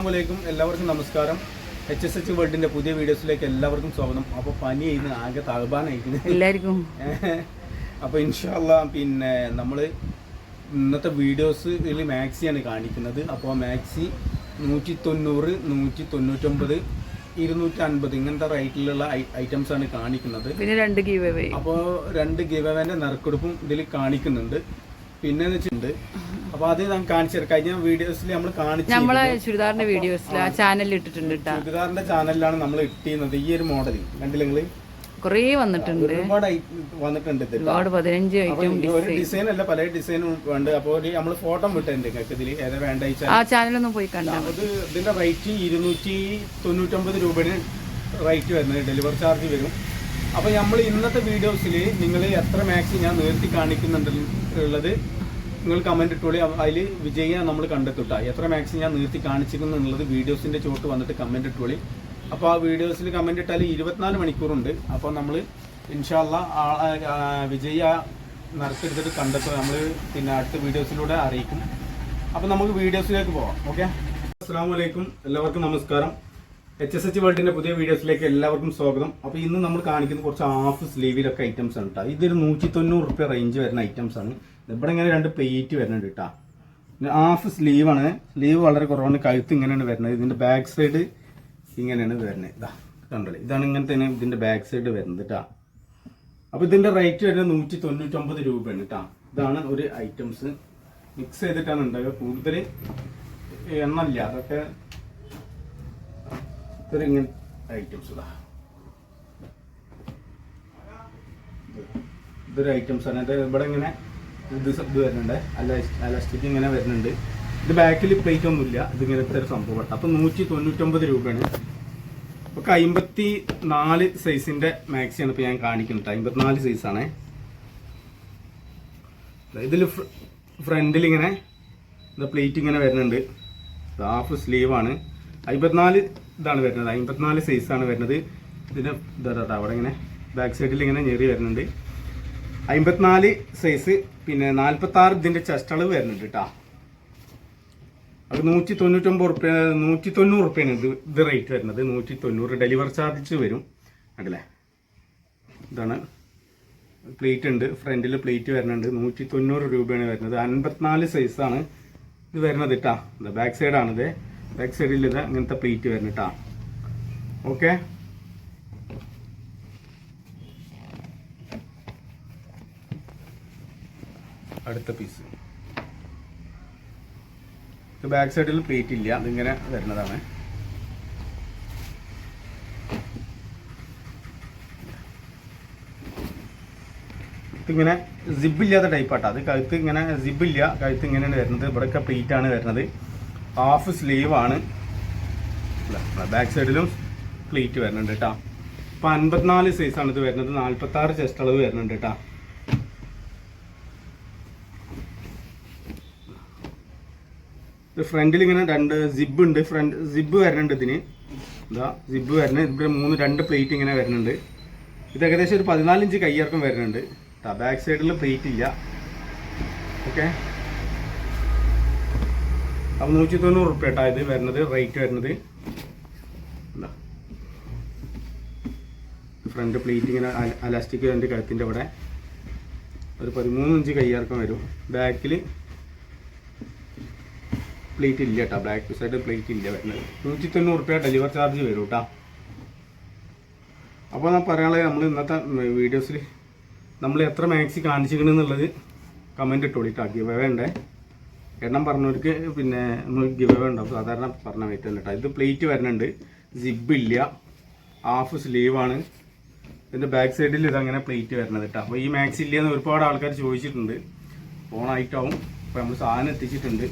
അസ്സാമലൈക്കും എല്ലാവർക്കും നമസ്കാരം. എച്ച് എസ് എച്ച് വേൾഡിന്റെ പുതിയ വീഡിയോസിലേക്ക് എല്ലാവർക്കും സ്വാഗതം. അപ്പോൾ പനി ചെയ്യുന്ന ആകെ തഴബാനായിരുന്നു എല്ലാവർക്കും. അപ്പോൾ ഇൻഷാല്ല പിന്നെ നമ്മൾ ഇന്നത്തെ വീഡിയോസിൽ മാക്സിയാണ് കാണിക്കുന്നത്. അപ്പോൾ മാക്സി നൂറ്റി തൊണ്ണൂറ് നൂറ്റി തൊണ്ണൂറ്റൊമ്പത് ഇരുന്നൂറ്റി അൻപത് ഇങ്ങനത്തെ റേറ്റിലുള്ള ഐറ്റംസ് ആണ് കാണിക്കുന്നത്. പിന്നെ രണ്ട് ഗീവ് അപ്പോൾ രണ്ട് ഗിവവേന്റെ നറുക്കെടുപ്പും ഇതിൽ കാണിക്കുന്നുണ്ട്. പിന്നെ എന്ന് വെച്ചിട്ടുണ്ട് അപ്പോൾ അത് ഞാൻ കാണിച്ചു കഴിഞ്ഞ വീഡിയോസിൽ നമ്മൾ കാണിച്ചു നമ്മളെ ചുരിദാറിന്റെ വീഡിയോസിൽ ആ ചാനലിൽ ഇട്ടിട്ടുണ്ട് കേട്ടാ ചുരിദാറിന്റെ ചാനലിലാണ് നമ്മൾ ഇട്ടിരുന്നത് ഈ ഒരു മോഡൽ കണ്ടില്ല നിങ്ങൾ? കുറേ വന്നിട്ടുണ്ട്. ഒരുപാട് വന്നിട്ടുണ്ട് ഒരുപാട് പതിനഞ്ച് അപ്പൊ ഐറ്റം ഒരു ഡിസൈൻ. അല്ല പല ഡിസൈനും ഉണ്ട്. അപ്പോൾ നമ്മൾ ഫോട്ടോ വിട്ടുണ്ട് നിങ്ങൾക്ക് ഇതിൽ ഏതാ വേണ്ട ആ ചാനലൊന്നും പോയി കണ്ടാൽ അത് ഇതിന്റെ റേറ്റ് ഇരുന്നൂറ്റി തൊണ്ണൂറ്റൊമ്പത് രൂപയാണ് റേറ്റ് വരുന്നത്. ഡെലിവറി ചാർജ് വരും. അപ്പോൾ നമ്മൾ ഇന്നത്തെ വീഡിയോസിൽ നിങ്ങൾ എത്ര മാക്സി ഞാൻ നിർത്തി കാണിക്കുന്നുണ്ട് ഉള്ളത്? നിങ്ങൾ കമന്റ് ഇട്ടോളി. അതിൽ വിജയ നമ്മൾ കണ്ടെത്തുട്ട. എത്ര മാക്സിമം ഞാൻ നിർത്തി കാണിച്ചിരിക്കുന്നു എന്നുള്ളത് വീഡിയോസിന്റെ ചോട്ട് വന്നിട്ട് കമന്റ് ഇട്ടോളി. അപ്പോൾ ആ വീഡിയോസിൽ കമന്റ് ഇട്ടാൽ ഇരുപത്തിനാല് മണിക്കൂറുണ്ട്. അപ്പോൾ നമ്മൾ ഇൻഷാല്ല വിജയ നറുക്കെടുത്തിട്ട് കണ്ടെത്തും നമ്മൾ പിന്നെ അടുത്ത വീഡിയോസിലൂടെ അറിയിക്കും. അപ്പോൾ നമുക്ക് വീഡിയോസിലേക്ക് പോവാം. ഓക്കെ അസ്സാം വലൈക്കും എല്ലാവർക്കും നമസ്കാരം. എച്ച് എസ് എച്ച് വേൾഡിന്റെ പുതിയ വീഡിയോസിലേക്ക് എല്ലാവർക്കും സ്വാഗതം. അപ്പോൾ ഇന്ന് നമ്മൾ കാണിക്കുന്ന കുറച്ച് ഹാഫ് സ്ലീവിലൊക്കെ ഐറ്റംസ് ആണ് കേട്ടോ ഇതൊരു നൂറ്റി തൊണ്ണൂറ് റുപ്യ റേഞ്ച് വരുന്ന ഐറ്റംസ് ആണ്. ഇവിടെ ഇങ്ങനെ രണ്ട് പ്ലേറ്റ് വരുന്നുണ്ട് കേട്ടോ ഹാഫ് സ്ലീവാണ് സ്ലീവ് വളരെ കുറവാണ്. കഴുത്ത് ഇങ്ങനെയാണ് വരുന്നത്. ഇതിന്റെ ബാക്ക് സൈഡ് ഇങ്ങനെയാണ് വരുന്നത്. ഇതാ കണ്ടല്ലേ? ഇതാണ് ഇങ്ങനത്തെ ഇതിന്റെ ബാക്ക് സൈഡ് വരുന്നത് കേട്ടോ അപ്പോൾ ഇതിന്റെ റേറ്റ് വരുന്നത് നൂറ്റി തൊണ്ണൂറ്റൊമ്പത് രൂപയാണ് കേട്ടോ ഇതാണ് ഒരു ഐറ്റംസ് മിക്സ് ചെയ്തിട്ടാണ് ഉണ്ടാവുക. കൂടുതൽ എണ്ണല്ല. അതൊക്കെ ഇതൊരു ഇങ്ങനെ ഐറ്റംസ് ഇതാ. ഇത് ഇതൊരു ആണ്. ഇവിടെ ഇങ്ങനെ ഇത് ഇത് വരുന്നുണ്ട്. അല്ല അലാസ്റ്റിക് ഇങ്ങനെ വരുന്നുണ്ട്. ഇത് ബാക്കിൽ പ്ലേറ്റ് ഒന്നുമില്ല. ഇത് ഇങ്ങനത്തെ ഒരു സംഭവം അപ്പൊ നൂറ്റി തൊണ്ണൂറ്റൊമ്പത് രൂപയാണ്. ഒക്കെ അമ്പത്തി നാല് സൈസിന്റെ മാക്സിയാണ് ഇപ്പൊ ഞാൻ കാണിക്കുന്നത് അമ്പത്തിനാല് സൈസാണേ ഇതിൽ ഫ്രണ്ടിൽ ഇങ്ങനെ പ്ലേറ്റ് ഇങ്ങനെ വരുന്നുണ്ട്. ഹാഫ് സ്ലീവ് ആണ്. അമ്പത്തിനാല് ഇതാണ് വരുന്നത്. അമ്പത്തിനാല് സൈസാണ് വരുന്നത്. ഇതിന്റെ ഇതാ അവിടെ ഇങ്ങനെ ബാക്ക് സൈഡിൽ ഇങ്ങനെ ഞെറി വരുന്നുണ്ട്. അമ്പത്തിനാല് സൈസ് പിന്നെ നാൽപ്പത്തി ആറ് ഇതിന്റെ ചെസ്റ്റ് അളവ് വരുന്നുണ്ട് കേട്ടോ അത് നൂറ്റി തൊണ്ണൂറ്റൊമ്പത് റുപ്യ നൂറ്റി തൊണ്ണൂറ് ഉറുപ്പ്യാണ് ഇത് ഇത് റേറ്റ് വരുന്നത്. നൂറ്റി തൊണ്ണൂറ് ഡെലിവറി ചാർജ് വരും. അല്ലേ ഇതാണ് പ്ലേറ്റ് ഉണ്ട്. ഫ്രണ്ടിൽ പ്ലേറ്റ് വരുന്നുണ്ട്. നൂറ്റി തൊണ്ണൂറ് രൂപയാണ് വരുന്നത്. അൻപത്തിനാല് സൈസാണ് ഇത് വരുന്നത് കേട്ടാ ബാക്ക് സൈഡാണിത് ബാക്ക് സൈഡിൽ ഇത് അങ്ങനത്തെ പ്ലേറ്റ് വരുന്നു കേട്ടാ ഓക്കെ അടുത്ത പീസ് ഇത് ബാക്ക് സൈഡിൽ പ്ലേറ്റ് ഇല്ല. അതിങ്ങനെ വരുന്നതാണ്. ഇതിങ്ങനെ സിബില്ലാത്ത ടൈപ്പാട്ടോ അത് കഴുത്ത് ഇങ്ങനെ സിബില്ല കഴുത്ത് ഇങ്ങനെയാണ് വരുന്നത്. ഇവിടെയൊക്കെ പ്ലേറ്റ് ആണ് വരുന്നത്. ഹാഫ് സ്ലീവ് ആണ്. ബാക്ക് സൈഡിലും പ്ലേറ്റ് വരുന്നുണ്ട് കേട്ടോ. ഇപ്പൊ അൻപത്തിനാല് സൈസാണ് ഇത് വരുന്നത്. നാല്പത്തി ആറ് ചെസ്റ്റ് അളവ് വരുന്നുണ്ട് കേട്ടോ. ഫ്രണ്ടിൽ ഇങ്ങനെ രണ്ട് സിബ് ഉണ്ട്. ഫ്രണ്ട് സിബ് വരുന്നുണ്ട് ഇതിന്. ഇതാ സിബ് വരുന്നത് ഇവിടെ മൂന്ന് രണ്ട് പ്ലേറ്റ് ഇങ്ങനെ വരുന്നുണ്ട് ഇത് ഏകദേശം ഒരു പതിനാല് ഇഞ്ച് കയ്യിറക്കം വരുന്നുണ്ട് ബാക്ക് സൈഡിൽ പ്ലേറ്റ് ഇല്ല. ഓക്കെ അപ്പം നൂറ്റി തൊണ്ണൂറ് റുപ്യ കേട്ടോ ഇത് വരുന്നത് റേറ്റ് വരുന്നത് എന്താ ഫ്രണ്ട് പ്ലേറ്റ് ഇങ്ങനെ അലാസ്റ്റിക് അതിന്റെ കഴുത്തിന്റെ അവിടെ. ഒരു പതിമൂന്ന് ഇഞ്ച് കയ്യിറക്കം വരും. ബാക്കിൽ പ്ലേറ്റ് ഇല്ല കേട്ടോ ബ്ലാക്ക് സൈഡ് പ്ലേറ്റ് ഇല്ല വരുന്നത്. നൂറ്റി തൊണ്ണൂറ് റുപ്യ ഡെലിവർ ചാർജ് വരും കേട്ടോ അപ്പോൾ ഞാൻ പറയാനുള്ളത് നമ്മൾ ഇന്നത്തെ വീഡിയോസിൽ നമ്മൾ എത്ര മാക്സി കാണിച്ചിരിക്കണെന്നുള്ളത് കമന്റ് ഇട്ടോളിട്ടോ ഗിവ് വേണ്ടേ? എണ്ണം പറഞ്ഞവർക്ക് പിന്നെ നമ്മൾ ഗിവ് ഉണ്ടാവും സാധാരണ പറഞ്ഞ വെയിറ്റ് കേട്ടോ ഇത് പ്ലേറ്റ് വരുന്നുണ്ട്. സിബ് ഇല്ല. ഹാഫ് സ്ലീവാണ് ഇതിന്റെ ബാക്ക് സൈഡിൽ ഇതങ്ങനെ പ്ലേറ്റ് വരുന്നത് കേട്ടോ അപ്പോൾ ഈ മാക്സി ഇല്ലയെന്ന് ഒരുപാട് ആൾക്കാർ ചോദിച്ചിട്ടുണ്ട്. ഓണായിട്ടാവും. അപ്പോൾ നമ്മൾ സാധനം എത്തിച്ചിട്ടുണ്ട്.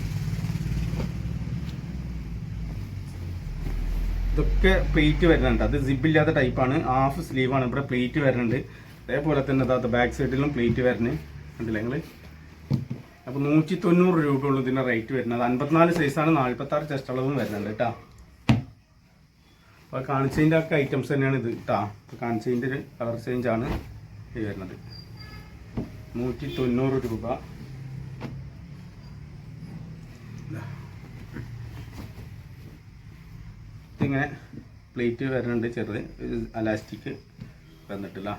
ഇതൊക്കെ പ്ലേറ്റ് വരുന്നുണ്ട്. അത് സിബില്ലാത്ത ടൈപ്പാണ് ഹാഫ് സ്ലീവാണ് ഇവിടെ പ്ലേറ്റ് വരുന്നുണ്ട്. അതേപോലെ തന്നെ അതാത്ത ബാക്ക് സൈഡിലും പ്ലേറ്റ് വരുന്നത് കണ്ടില്ല നിങ്ങൾ അപ്പോൾ നൂറ്റി തൊണ്ണൂറ് രൂപ ഉള്ളൂ ഇതിന്റെ റേറ്റ് വരുന്നത്. അൻപത്തിനാല് സൈസാണ് നാൽപ്പത്തി ആറ് ചെസ്റ്റ് അളവും വരുന്നുണ്ട് കേട്ടോ അപ്പോൾ കാണിച്ചതിന്റെ ഒക്കെ ഐറ്റംസ് തന്നെയാണ് ഇത് കേട്ടോ കാണിച്ചതിന്റെ കളർ ചേഞ്ച് ആണ് ഇത് വരുന്നത്. നൂറ്റി തൊണ്ണൂറ് രൂപ. ഇതിങ്ങനെ പ്ലേറ്റ് വരുന്നുണ്ട് ചെറുത്. അലാസ്റ്റിക് വന്നിട്ടില്ല.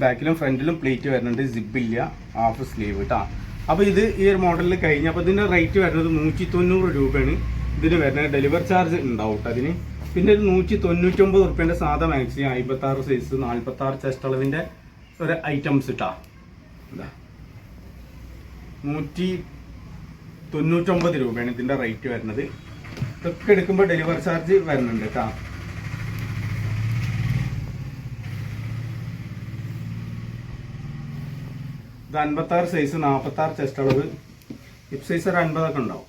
ബാക്കിലും ഫ്രണ്ടിലും പ്ലേറ്റ് വരുന്നുണ്ട് സിബില്ല ഹാഫ് സ്ലീവ് കേട്ടോ അപ്പോൾ ഇത് ഈ ഒരു മോഡലിൽ കഴിഞ്ഞ് അപ്പോൾ ഇതിന്റെ റേറ്റ് വരുന്നത് നൂറ്റി തൊണ്ണൂറ് രൂപയാണ്. ഇതിന് വരുന്നത് ഡെലിവർ ചാർജ് ഉണ്ടാവും അതിന് പിന്നെ ഒരു നൂറ്റി തൊണ്ണൂറ്റൊമ്പത് റുപ്യേന്റെ സാധാ മാക്സി അമ്പത്താറ് സൈസ് നാൽപ്പത്താറ് ചെസ്റ്റ് അളവിന്റെ ഒരു ഐറ്റംസ് ഇട്ടാ എന്താ നൂറ്റി തൊണ്ണൂറ്റൊമ്പത് രൂപയാണ് ഇതിന്റെ റേറ്റ് വരുന്നത്. ഇതൊക്കെ എടുക്കുമ്പോൾ ഡെലിവറി ചാർജ് വരുന്നുണ്ട് കേട്ടോ ഇത് അൻപത്താറ് സൈസ് നാൽപ്പത്താറ് ചെസ്റ്റ് അളവ്. ഹിപ്പ് സൈസ് ഒരു അൻപതൊക്കെ ഉണ്ടാവും.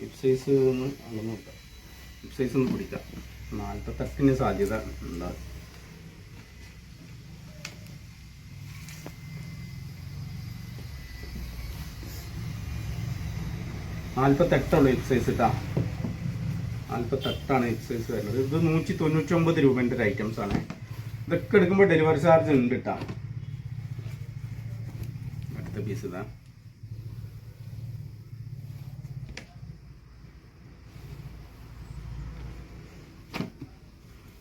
ഹിപ്പ് സൈസ് ഒന്ന് നോക്കാം. ഹിപ്പ് സൈസ് ഒന്ന് പിടിക്കാം. നാൽപ്പത്തെട്ടിന് സാധ്യത ഉണ്ടാവും നാൽപ്പത്തെട്ടുള്ളൂ എക്സൈസ് സൈസ് ഇട്ടാ. നാൽപ്പത്തെട്ടാണ് എക്സൈസ് സൈസ് വരുന്നത്. ഇത് നൂറ്റി തൊണ്ണൂറ്റൊമ്പത് രൂപേന്റെ ഒരു ഐറ്റംസ് ആണ്. ഇതൊക്കെ എടുക്കുമ്പോൾ ഡെലിവറി ചാർജ് ഉണ്ട് കേട്ടോ അടുത്ത പീസ് ഇതാ.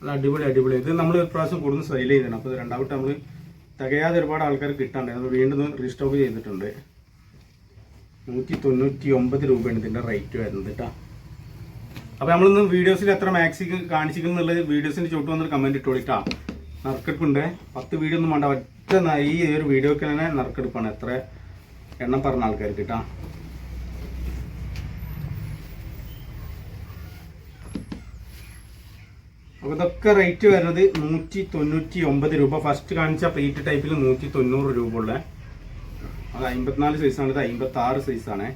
അത് അടിപൊളി അടിപൊളി. ഇത് നമ്മൾ ഒരു പ്രാവശ്യം കൂടുതൽ സെയിൽ ചെയ്തിട്ടുണ്ട്. അപ്പോൾ രണ്ടാമത്തെ നമ്മൾ തികയാതെ ഒരുപാട് ആൾക്കാർ കിട്ടാണ്ട് നമ്മൾ വീണ്ടും റീസ്റ്റോക്ക് ചെയ്തിട്ടുണ്ട്. നൂറ്റി തൊണ്ണൂറ്റി ഒമ്പത് രൂപയാണ് ഇതിന്റെ റേറ്റ് വരുന്നത് കേട്ടോ അപ്പോൾ നമ്മളിന്ന് വീഡിയോസിൽ എത്ര മാക്സി കാണിച്ചിരിക്കുന്നുള്ളത് വീഡിയോസിന്റെ ചോട്ട് വന്നൊരു കമന്റ് ഇട്ടോളിട്ടാ നറുക്കെടുപ്പുണ്ട്. പത്ത് വീഡിയോ ഒന്നും വേണ്ട. ഒറ്റ ഈ ഒരു വീഡിയോക്ക് തന്നെ നറുക്കെടുപ്പാണ്. എത്ര എണ്ണം പറഞ്ഞ ആൾക്കാർക്ക് കേട്ടോ അപ്പോൾ ഇതൊക്കെ റേറ്റ് വരുന്നത് നൂറ്റി തൊണ്ണൂറ്റി ഒമ്പത് രൂപ. ഫസ്റ്റ് കാണിച്ച പ്ലേറ്റ് ടൈപ്പിൽ നൂറ്റി തൊണ്ണൂറ് രൂപ ഉള്ള. അത് അമ്പത്തിനാല് സൈസാണ് ഇത് അമ്പത്തി ആറ് സൈസാണ്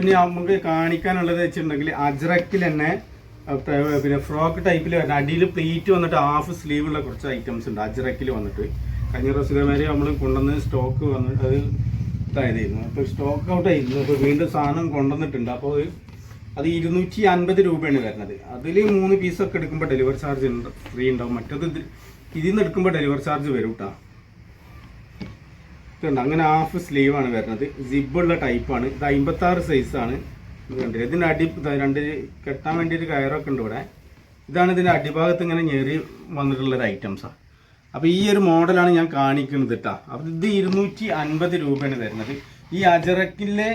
ഇനി നമുക്ക് കാണിക്കാനുള്ളത് വെച്ചിട്ടുണ്ടെങ്കിൽ അജ്രക്കിൽ തന്നെ പിന്നെ ഫ്രോക്ക് ടൈപ്പിൽ വരുന്ന അടിയിൽ പ്ലേറ്റ് വന്നിട്ട് ഹാഫ് സ്ലീവ് ഉള്ള കുറച്ച് ഐറ്റംസ് ഉണ്ട് അജ്രക്കിൽ വന്നിട്ട്. കഴിഞ്ഞ റസിതമാര് നമ്മൾ കൊണ്ടുവന്ന് സ്റ്റോക്ക് വന്നിട്ട് അത് ഇതായതായിരുന്നു. അപ്പോൾ സ്റ്റോക്ക് ഔട്ട് ആയിരുന്നു അപ്പോൾ വീണ്ടും സാധനം കൊണ്ടുവന്നിട്ടുണ്ട്. അപ്പോൾ അത് ഇരുന്നൂറ്റി അൻപത് രൂപയാണ് വരുന്നത്. അതിൽ മൂന്ന് പീസൊക്കെ എടുക്കുമ്പോൾ ഡെലിവറി ചാർജ് ഫ്രീ ഉണ്ടാവും. മറ്റത് ഇത് ഇതിൽ നിന്ന് എടുക്കുമ്പോൾ ഡെലിവറി ചാർജ് വരും കേട്ടോ അങ്ങനെ ഹാഫ് സ്ലീവ് ആണ് വരുന്നത്. സിബുള്ള ടൈപ്പാണ് ഇത് അമ്പത്താറ് സൈസാണ് കണ്ടില്ല ഇതിന്റെ അടി രണ്ട് കെട്ടാൻ വേണ്ടി ഒരു കയറൊക്കെ ഉണ്ട് ഇവിടെ. ഇതാണ് ഇതിന്റെ അടിഭാഗത്ത് ഇങ്ങനെ ഞെറി വന്നിട്ടുള്ള ഒരു ഐറ്റംസാണ് അപ്പോൾ ഈ ഒരു മോഡലാണ് ഞാൻ കാണിക്കുന്നത് കേട്ടോ അപ്പോൾ ഇത് ഇരുന്നൂറ്റി അൻപത് രൂപയാണ് വരുന്നത്. ഈ അജറക്കിലെ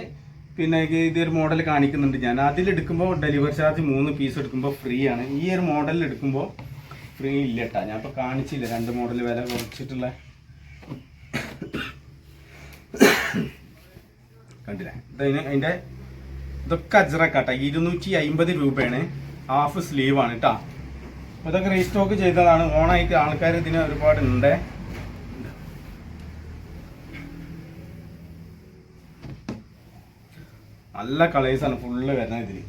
പിന്നെ ഇത് ഇതൊരു മോഡൽ കാണിക്കുന്നുണ്ട് ഞാൻ. അതിലെടുക്കുമ്പോൾ ഡെലിവറി ചാർജ് മൂന്ന് പീസ് എടുക്കുമ്പോൾ ഫ്രീ ആണ്. ഈ ഒരു മോഡലിൽ എടുക്കുമ്പോൾ ഫ്രീ ഇല്ല കേട്ടോ ഞാൻ ഇപ്പോൾ കാണിച്ചില്ല. രണ്ട് മോഡൽ വില കുറച്ചിട്ടുള്ള കണ്ടില്ല? ഇതിന് അതിന്റെ ഇതൊക്കെ അജ്രക്കാട്ട ഇരുന്നൂറ്റി അമ്പത് രൂപയാണ്. ഹാഫ് സ്ലീവ് ആണ് കേട്ടോ ഇതൊക്കെ റീസ്റ്റോക്ക് ചെയ്തതാണ്. ഓണായിട്ട് ആൾക്കാർ ഇതിന് ഒരുപാട് നല്ല കളേഴ്സാണ് ഫുള്ള് വരുന്നത് ഇതിൽ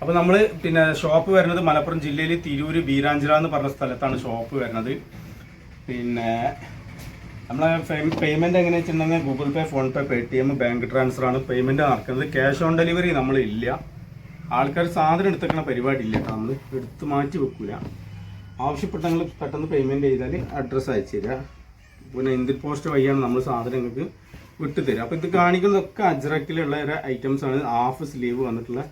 അപ്പോൾ നമ്മൾ പിന്നെ ഷോപ്പ് വരുന്നത് മലപ്പുറം ജില്ലയിൽ തിരൂര് ബീരാഞ്ചിറ എന്ന് പറഞ്ഞ സ്ഥലത്താണ് ഷോപ്പ് വരുന്നത്. പിന്നെ നമ്മളെ പേയ്മെന്റ് എങ്ങനെ വെച്ചിട്ടുണ്ടെങ്കിൽ Google Pay PhonePe Paytm bank transfer ആണ് പേയ്മെന്റ് നടക്കുന്നത്. ക്യാഷ് ഓൺ ഡെലിവറി നമ്മളില്ല ആൾക്കാർ സാധനം എടുത്തേക്കുന്ന പരിപാടി ഇല്ല. കേട്ടോ നമ്മൾ എടുത്ത് മാറ്റി വെക്കൂല. ആവശ്യപ്പെട്ടെങ്കിൽ പെട്ടെന്ന് പേയ്മെന്റ് ചെയ്താൽ അഡ്രസ്സ് അയച്ചു തരിക പിന്നെ ഇന്ത്യൻ പോസ്റ്റ് വഴിയാണ് നമ്മൾ സാധനങ്ങൾക്ക് വിട്ടു തരിക അപ്പോൾ ഇത് കാണിക്കുന്നതൊക്കെ അജ്രക്കിലുള്ള ഒരു ഐറ്റംസ് ആണ്. ഹാഫ് സ്ലീവ് വന്നിട്ടുള്ള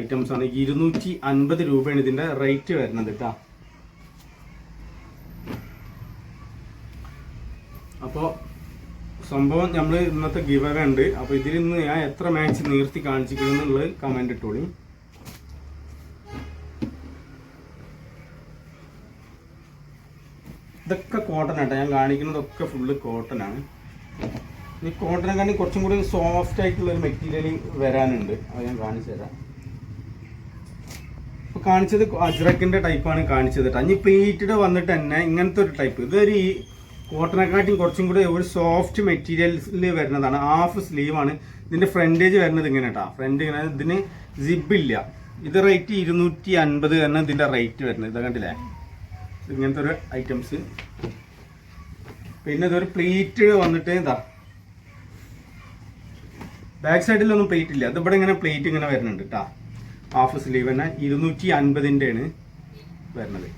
ഐറ്റംസ് ആണ്. ഇരുന്നൂറ്റി അൻപത് രൂപയാണ് ഇതിന്റെ റേറ്റ് വരുന്നത് കേട്ടോ അപ്പോൾ സംഭവം നമ്മൾ ഇന്നത്തെ ഗിവർ ഉണ്ട്. അപ്പോൾ ഇതിൽ നിന്ന് ഞാൻ എത്ര മാച്ച് നീർത്തി കാണിച്ചിരിക്കുന്നു എന്നുള്ളത് കമന്റ് ഇട്ടോളി ഇതൊക്കെ കോട്ടൺ ആട്ടോ ഞാൻ കാണിക്കുന്നതൊക്കെ ഫുള്ള് കോട്ടൺ ആണ് ഈ കോട്ടനെക്കാളും കുറച്ചും കൂടി സോഫ്റ്റ് ആയിട്ടുള്ള ഒരു മെറ്റീരിയൽ വരാനുണ്ട്. അത് ഞാൻ കാണിച്ചു തരാം. ഇപ്പൊ കാണിച്ചത് അജ്രക്കിന്റെ ടൈപ്പാണ് കാണിച്ചത് കേട്ടോ. ഇനി പ്ലേറ്റഡ് വന്നിട്ട് തന്നെ ഇങ്ങനത്തെ ഒരു ടൈപ്പ് ഇതൊരു ഈ കോട്ടനെക്കാട്ടിയും കുറച്ചും കൂടി ഒരു സോഫ്റ്റ് മെറ്റീരിയൽസിൽ വരുന്നതാണ്. ഹാഫ് സ്ലീവ് ആണ്. ഇതിന്റെ ഫ്രണ്ടേജ് വരുന്നത് ഇങ്ങനെ കേട്ടോ. ഫ്രണ്ട് ഇങ്ങനെ. ഇതിന് ജിബില്ല ഇത് റേറ്റ് ഇരുന്നൂറ്റി അൻപത് തന്നെ ഇതിന്റെ റേറ്റ് വരുന്നത്. ഇത് കണ്ടില്ലേ? ഇങ്ങനത്തെ ഒരു ഐറ്റംസ് പിന്നെ ഇതൊരു പ്ലീറ്റ് വന്നിട്ട് എന്താ ബാക്ക് സൈഡിലൊന്നും പ്ലേറ്റ് ഇല്ല. അതിവിടെ ഇങ്ങനെ പ്ലേറ്റ് ഇങ്ങനെ വരുന്നുണ്ട് കേട്ടാ ഹാഫ് സ്ലീവ് തന്നെ ഇരുന്നൂറ്റി അൻപതിന്റെ ആണ് വരുന്നത്.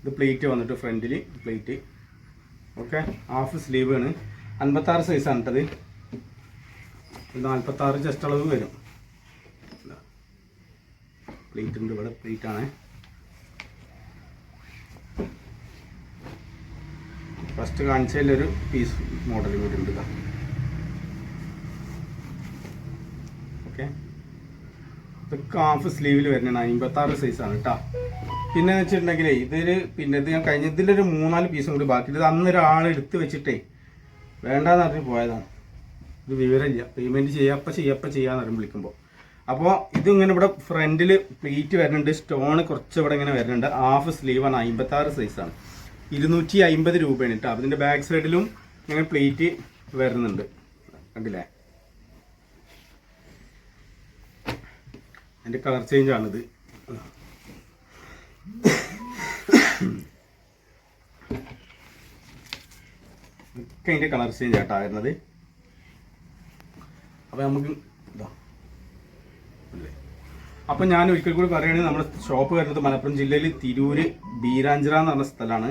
ഇത് പ്ലേറ്റ് വന്നിട്ട് ഫ്രണ്ടിൽ പ്ലേറ്റ് ഓക്കെ ഹാഫ് സ്ലീവ് ആണ്. അൻപത്താറ് സൈസാണ് കേട്ടത് നാൽപ്പത്താറ് ചെസ്റ്റ് അളവ് വരും. പ്ലേറ്റ് ഉണ്ട് ഇവിടെ പ്ലേറ്റ് ആണേ. ഫസ്റ്റ് കാണിച്ചതിലൊരു പീസ് മോഡൽ കൂടി ഉണ്ട് ഇതാ. ഓക്കെ ഇതൊക്കെ ഹാഫ് സ്ലീവിൽ വരുന്നതാണ് അമ്പത്താറ് സൈസാണ് കേട്ടോ പിന്നെ വെച്ചിട്ടുണ്ടെങ്കിലേ ഇതൊരു പിന്നെ ഇത് ഞാൻ കഴിഞ്ഞ ഇതിലൊരു മൂന്നാൽ പീസും കൂടി ബാക്കി ഇത് അന്ന് എടുത്ത് വെച്ചിട്ടേ വേണ്ടാന്ന് പറഞ്ഞ് പോയതാണ്. ഇത് വിവരമില്ല പേയ്മെന്റ് ചെയ്യപ്പ ചെയ്യപ്പ ചെയ്യാന്ന് പറയും വിളിക്കുമ്പോൾ അപ്പോൾ ഇതിങ്ങനെ ഇവിടെ ഫ്രണ്ടിൽ പ്ലേറ്റ് വരുന്നുണ്ട് സ്റ്റോൺ കുറച്ച് ഇവിടെ ഇങ്ങനെ വരുന്നുണ്ട്. ഹാഫ് സ്ലീവാണ് അമ്പത്താറ് സൈസാണ് ഇരുന്നൂറ്റി അമ്പത് രൂപയാണ് കേട്ടോ അതിന്റെ ബാക്ക് സൈഡിലും ഇങ്ങനെ പ്ലേറ്റ് വരുന്നുണ്ട്. കണ്ടില്ലേ? അതിന്റെ കളർ ചേഞ്ച് ആണിത്. ഒക്കെ അതിന്റെ കളർ ചേഞ്ച് ആട്ടാ വരുന്നത്. അപ്പോൾ നമുക്ക് ഇതാ. അപ്പം ഞാൻ ഒരിക്കൽ കൂടി പറയുകയാണെങ്കിൽ നമ്മുടെ ഷോപ്പ് വരുന്നത് മലപ്പുറം ജില്ലയിൽ തിരൂര് ബീരാഞ്ചിറ എന്ന് പറഞ്ഞ സ്ഥലമാണ്.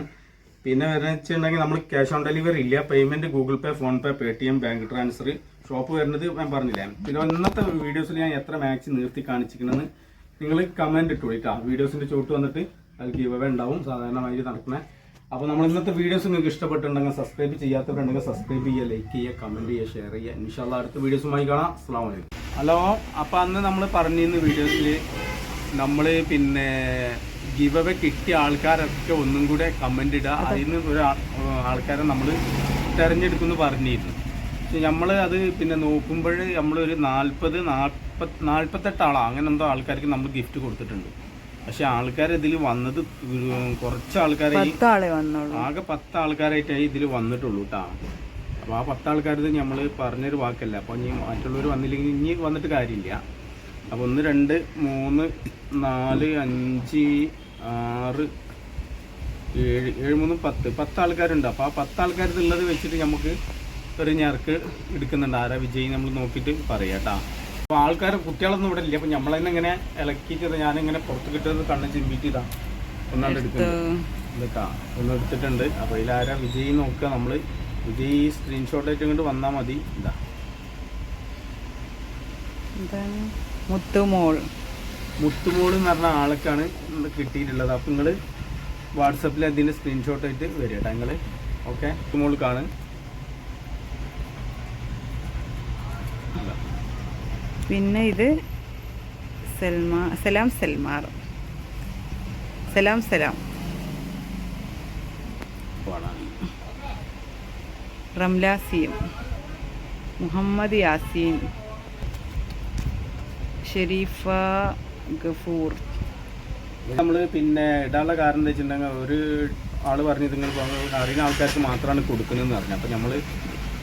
പിന്നെ വരുന്നത് നമ്മൾ ക്യാഷ് ഓൺ ഡെലിവറി ഇല്ല payment Google Pay PhonePe Paytm bank transfer shop വരുന്നത് ഞാൻ പറഞ്ഞില്ല? പിന്നെ ഇന്നത്തെ വീഡിയോസിൽ ഞാൻ എത്ര മാക്സ് നിർത്തി കാണിച്ചിരിക്കണമെന്ന് നിങ്ങൾ കമന്റ് ഇട്ടു കേട്ടോ. വീഡിയോസിന്റെ ചോട്ട് വന്നിട്ട് അത് ഗീവ് ഉണ്ടാവും സാധാരണമായി നടക്കണേ. അപ്പോൾ നമ്മൾ ഇന്നത്തെ വീഡിയോസ് നിങ്ങൾക്ക് ഇഷ്ടപ്പെട്ടുണ്ടെങ്കിൽ സബ്സ്ക്രൈബ് ചെയ്യാത്തവരുണ്ടെങ്കിൽ സബ്സ്ക്രൈബ് ചെയ്യുക ലൈക്ക് ചെയ്യുക കമന്റ് ചെയ്യുക ഷെയർ ചെയ്യുക. ഇൻഷാല്ല അടുത്ത വീഡിയോസുമായി കാണാം. അസ്സാം വലൈക്കും ഹലോ അപ്പോൾ അന്ന് നമ്മൾ പറഞ്ഞിരുന്ന വീഡിയോസിൽ നമ്മൾ പിന്നെ ഗിവ് അവേ കിട്ടിയ ആൾക്കാരൊക്കെ ഒന്നും കൂടെ കമന്റ് ഇടുക. അതിൽ നിന്ന് ഒരു ആൾക്കാരെ നമ്മൾ തിരഞ്ഞെടുക്കുമെന്ന് പറഞ്ഞിരുന്നു. പക്ഷെ നമ്മൾ അത് പിന്നെ നോക്കുമ്പോൾ നമ്മളൊരു നാൽപ്പത് നാൽപ്പത് നാൽപ്പത്തെട്ട് ആളാ. അങ്ങനെ എന്തോ ആൾക്കാർക്ക് നമ്മൾ ഗിഫ്റ്റ് കൊടുത്തിട്ടുണ്ട്. പക്ഷെ ആൾക്കാർ ഇതിൽ വന്നത് കുറച്ച് ആൾക്കാരെ ആകെ പത്ത് ആൾക്കാരായിട്ടായി ഇതിൽ വന്നിട്ടുള്ളൂ കേട്ടോ അപ്പോൾ ആ പത്ത് ആൾക്കാരത് നമ്മൾ പറഞ്ഞൊരു വാക്കല്ല. അപ്പോൾ ഇനി മറ്റുള്ളവർ വന്നില്ലെങ്കിൽ ഇനി വന്നിട്ട് കാര്യമില്ല അപ്പോൾ ഒന്ന് രണ്ട് മൂന്ന് നാല് അഞ്ച് ആറ് ഏഴ് ഏഴ് മൂന്നും പത്ത്. പത്ത് ആൾക്കാരുണ്ട് അപ്പോൾ ആ പത്ത് ആൾക്കാരത് ഉള്ളത് വെച്ചിട്ട് നമുക്ക് ഒരു ഞർക്ക് എടുക്കുന്നുണ്ട്. ആരാ വിജയ് നമ്മൾ നോക്കിയിട്ട് പറയാം കേട്ടോ അപ്പോൾ ആൾക്കാർ കുട്ടികളൊന്നും ഇവിടെ ഇല്ല. അപ്പോൾ നമ്മൾ തന്നെ ഇങ്ങനെ ഇളക്കിയിട്ട് ഞാനിങ്ങനെ പുറത്ത് കിട്ടുന്നത് കണ്ണ് ചിമ്പിയിട്ട് ഇതാ. ഒന്നാണ്ട് എടുക്കുന്നുണ്ട് ഇതൊക്കെ ഒന്ന് എടുത്തിട്ടുണ്ട്. അപ്പോൾ ഇതിലാരാ വിജയ് നോക്കുക നമ്മൾ വിജയ് സ്ക്രീൻഷോട്ട് ആയിട്ട് ഇങ്ങോട്ട് വന്നാൽ മതി. ഇതാ. എന്താണ്? മുത്തുമോൾ. മുത്തുമോൾ എന്ന് പറഞ്ഞ ആൾക്കാണ് കിട്ടിയിട്ടുള്ളത്. അപ്പോൾ നിങ്ങൾ വാട്സപ്പിൽ അതിന്റെ സ്ക്രീൻഷോട്ട് ആയിട്ട് വരിക കേട്ടോ നിങ്ങൾ ഓക്കെ? മുത്തുമോൾക്കാണ് ഇതാ. പിന്നെ ഇത് സൽമാ സലാം സൽമാർ. സലാം സലാം. റംലാസിയും റംല സിയും മുഹമ്മദ് യാസീൻ. ഷെരീഫ ഗഫൂർ. നമ്മൾ പിന്നെ ഇടാനുള്ള കാരണം എന്താ വെച്ചിട്ടുണ്ടെങ്കിൽ ഒരു ആൾ പറഞ്ഞു നിങ്ങൾ അറിയുന്ന ആൾക്കാർക്ക് മാത്രമാണ് കൊടുക്കുന്നതെന്ന് പറഞ്ഞു അപ്പോൾ നമ്മൾ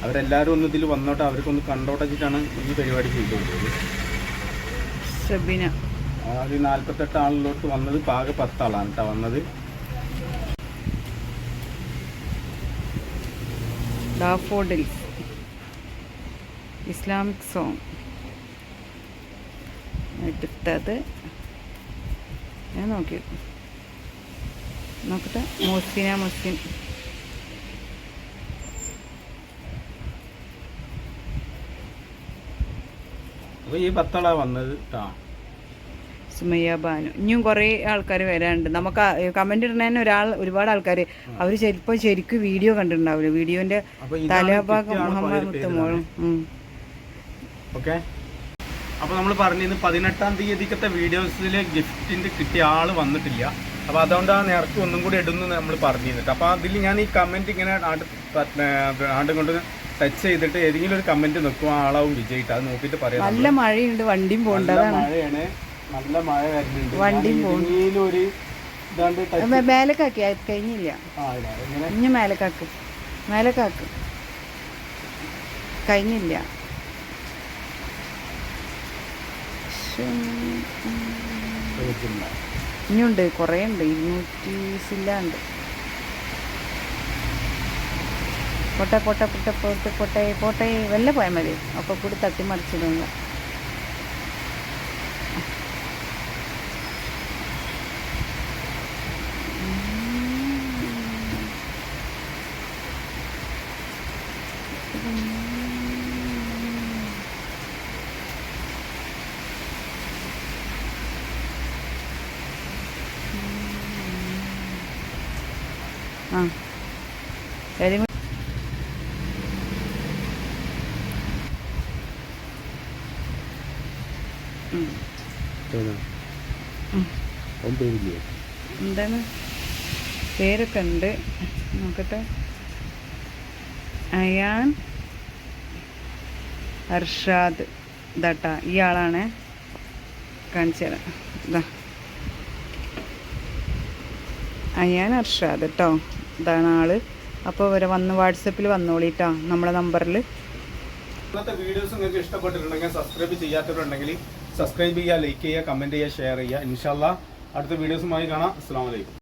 അവരെല്ലാവരും ഒന്ന് ഇതിൽ വന്നോട്ടെ അവർക്കൊന്ന് കണ്ടോട്ടെ വെച്ചിട്ടാണ് ഈ പരിപാടി ചെയ്തുകൊണ്ടത് ഷബിന. ആദ്യം നാൽപ്പത്തെട്ട് ആളിലോട്ട് വന്നത് പാകെ പത്താളാണ് കേട്ടോ വന്നത്. Daffodils Islamic song. എടുത്തത്. ഞാൻ നോക്കി. നോക്കട്ടെ. മുസ്ലിന മുസ്ലിം അപ്പോൾ ഈ പത്താളാണ് വന്നത് കേട്ടോ സുമയ്യ ബാനു. ഇനിയും കുറേ ആൾക്കാർ വരാനുണ്ട്. നമുക്ക് കമന്റ് ഇടുന്നതിന് ഒരാൾ ഒരുപാട് ആൾക്കാർ അവർ ചിലപ്പോൾ ശരിക്കും വീഡിയോ കണ്ടിട്ടുണ്ടാവില്ല. വീഡിയോന്റെ തലഭാഗം മുഹമ്മദ് ഓക്കെ. അപ്പോൾ നമ്മൾ പറഞ്ഞിരുന്നു പതിനെട്ടാം തീയതിക്കത്തെ വീഡിയോസിൽ ഗിഫ്റ്റിന്റെ കിട്ടിയ ആൾ വന്നിട്ടില്ല. അപ്പോൾ അതുകൊണ്ട് ആ നേർക്ക് ഒന്നും കൂടി ഇടുന്നു നമ്മൾ പറഞ്ഞിരുന്നിട്ട് അപ്പോൾ അതിൽ ഞാൻ ഈ കമന്റ് ഇങ്ങനെ ആണ്ടും കൊണ്ട് ടച്ച് ചെയ്തിട്ട് ഏതെങ്കിലും ഒരു കമന്റ് നിൽക്കും ആളാവും വിജയിട്ട് അത് നോക്കിയിട്ട് പറയാം നല്ല മഴയുണ്ട് വണ്ടിയും പോകേണ്ടതാണ് മഴയാണ്. നല്ല മഴ വരുന്നുണ്ട്. വണ്ടിയും ഇതാണ്ട് ടച്ച് മേലക്കാക്കി കഴിഞ്ഞില്ല. ഇനി മേലക്കാക്ക്. മേലക്കാക്ക്. കഴിഞ്ഞില്ല. ഇനിയുണ്ട് കുറേ ഉണ്ട് ഇരുന്നൂറ്റി സില്ലുണ്ട്. പോട്ടെ పొట్ట పొట్ట పుట్ట పొట్టు పొట్టాయి పొట్టాయి వెళ్ళిపోయాం అది ఒక్కొక్కటి తట్టి మరిచిడుంగ Ah. എന്താണ്? പേരൊക്കെ ഉണ്ട്. നോക്കട്ടെ. അയാൻ അർഷാദ്. ഇതാട്ടാ ഇയാളാണ് കാണിച്ചത് കാണിച്ചു തരാം. ഇതാ. അയാൻ അർഷാദ് കേട്ടോ ഇതാണ് ആൾ. അപ്പോൾ ഇവരെ വന്ന് വാട്സപ്പിൽ വന്നോളിട്ടോ നമ്മളെ നമ്പറിൽ. ഇന്നത്തെ വീഡിയോസ് നിങ്ങൾക്ക് ഇഷ്ടപ്പെട്ടിട്ടുണ്ടെങ്കിൽ സബ്സ്ക്രൈബ് ചെയ്യാത്തവരുണ്ടെങ്കിൽ സബ്സ്ക്രൈബ് ചെയ്യുക ലൈക്ക് ചെയ്യുക കമന്റ് ചെയ്യുക ഷെയർ ചെയ്യുക. ഇൻഷാല്ല അടുത്ത വീഡിയോസുമായി കാണാം. അസ്സാം വലൈക്കും